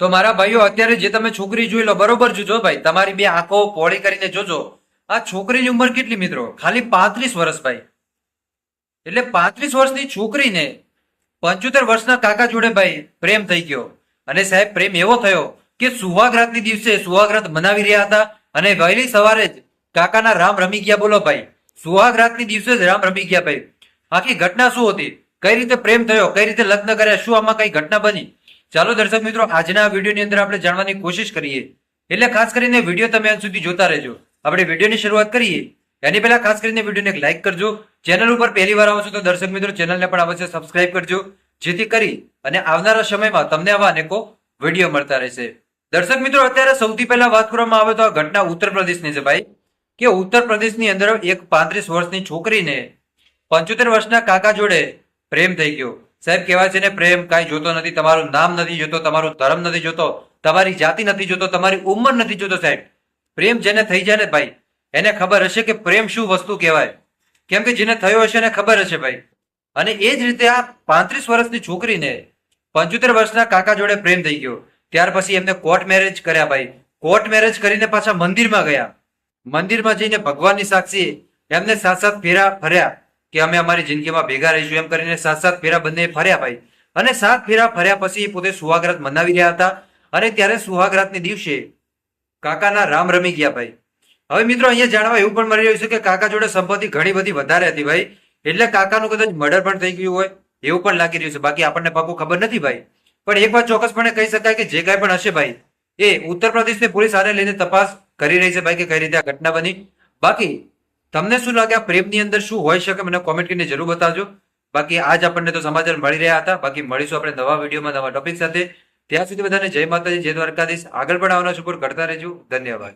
તો મારા ભાઈઓ, અત્યારે જે તમે છોકરી જોઈ લો, બરોબર જોજો ભાઈ, તમારી બે આંખો પોળી કરીને જોજો. આ છોકરીની ઉંમર કેટલી મિત્રો? ખાલી પાંત્રીસ વર્ષ ભાઈ. એટલે પાંત્રીસ વર્ષની છોકરીને પંચોતેર વર્ષના કાકા જોડે ભાઈ પ્રેમ થઈ ગયો. અને સાહેબ, પ્રેમ એવો થયો કે સુહાગરાતની દિવસે સુહાગરાત મનાવી રહ્યા હતા અને વહેલી સવારે જ કાકાના રામ રમી ગયા. બોલો ભાઈ, સુહાગરાતની દિવસે જ રામ રમી ગયા ભાઈ. આખી ઘટના શું હતી? કઈ રીતે પ્રેમ થયો? કઈ રીતે લગ્ન કર્યા? શું આમાં કઈ ઘટના બની? ચાલો દર્શક મિત્રો, આજના વિડીયોની અંદર આપણે જાણવાની કોશિશ કરીએ. એટલે ખાસ કરીને વીડિયો તમે અંત સુધી જોતા રહેજો. આપણે વિડીયોની શરૂઆત કરીએ. એની પહેલા ખાસ કરીને વિડીયોને એક લાઇક કરજો. ચેનલ ઉપર પહેલી વાર આવો છો તો દર્શક મિત્રો, ચેનલને પણ અવશ્ય સબસ્ક્રાઇબ કરજો. જેથી કરી અને આવનારા સમયમાં તમને આવા અનેકો વીડિયો મળતા રહેશે. દર્શક મિત્રો, અત્યારે સૌથી પહેલા વાત કરવામાં આવે તો આ ઘટના ઉત્તર પ્રદેશની છે ભાઈ. કે ઉત્તર પ્રદેશની અંદર એક પાંત્રીસ વર્ષની છોકરીને પંચોતેર વર્ષના કાકા જોડે પ્રેમ થઈ ગયો. સાહેબ કહેવાય છે ને પ્રેમ? કાંઈ જોતો નથી, તમારું નામ નથી જોતો, તમારું ધર્મ નથી જોતો, તમારી જાતિ નથી જોતો, તમારી ઉંમર નથી જોતો, સાહેબ. પ્રેમ જેને થઈ જાય ને ભાઈ, એને ખબર હશે કે પ્રેમ શું વસ્તુ કહેવાય. કેમ કે જેને થયો હશે એને ખબર હશે ભાઈ. અને એ જ રીતે આ પાંત્રીસ વર્ષની છોકરીને પંચોતેર વર્ષના કાકા જોડે પ્રેમ થઈ ગયો. ત્યાર પછી એમને કોર્ટ મેરેજ કર્યા ભાઈ. કોર્ટ મેરેજ કરીને પાછા મંદિરમાં ગયા. મંદિરમાં જઈને ભગવાનની સાક્ષી એમને સાત સાત ફેરા ફર્યા. કે અમે અમારી જિંદગીમાં ભેગા રહીશું એમ કરીને સાત સાત ફેરા બંને ફર્યા ભાઈ. અને સાત ફેરા ફર્યા પછી એ પોતે સુહાગરાત મનાવી રહ્યા હતા. અને ત્યારે સુહાગરાતને દિવસે કાકાના રામ રમી ગયા ભાઈ. હવે મિત્રો અહીંયા જાણવા એવું પણ મળી રહ્યું છે કે કાકા જોડે સંપત્તિ ઘણી બધી વધારે હતી ભાઈ. એટલે કાકાનું કદાચ મર્ડર પણ થઈ ગયું હોય એવું પણ લાગી રહ્યું છે. બાકી આપણને પાકું ખબર નથી ભાઈ. પણ એક વાત ચોક્કસપણે કહી શકાય કે જે કાંઈ પણ હશે ભાઈ, એ ઉત્તર પ્રદેશની પોલીસ આને લઈને તપાસ કરી રહી છે ભાઈ કે કઈ રીતે આ ઘટના બની. બાકી તમને શું લાગે? આ પ્રેમની અંદર શું હોઈ શકે? મને કોમેન્ટ કરીને જરૂર બતાવજો. બાકી આજ આપણને તો સમાચાર મળી રહ્યા હતા. બાકી મળીશું આપણે નવા વિડીયોમાં નવા ટોપિક સાથે. ત્યાં સુધી બધાને જય માતાજી, જય દ્વારકાધીશ. આગળ પણ આવવાના સપોર્ટ કરતા રહેજો. ધન્યવાદ.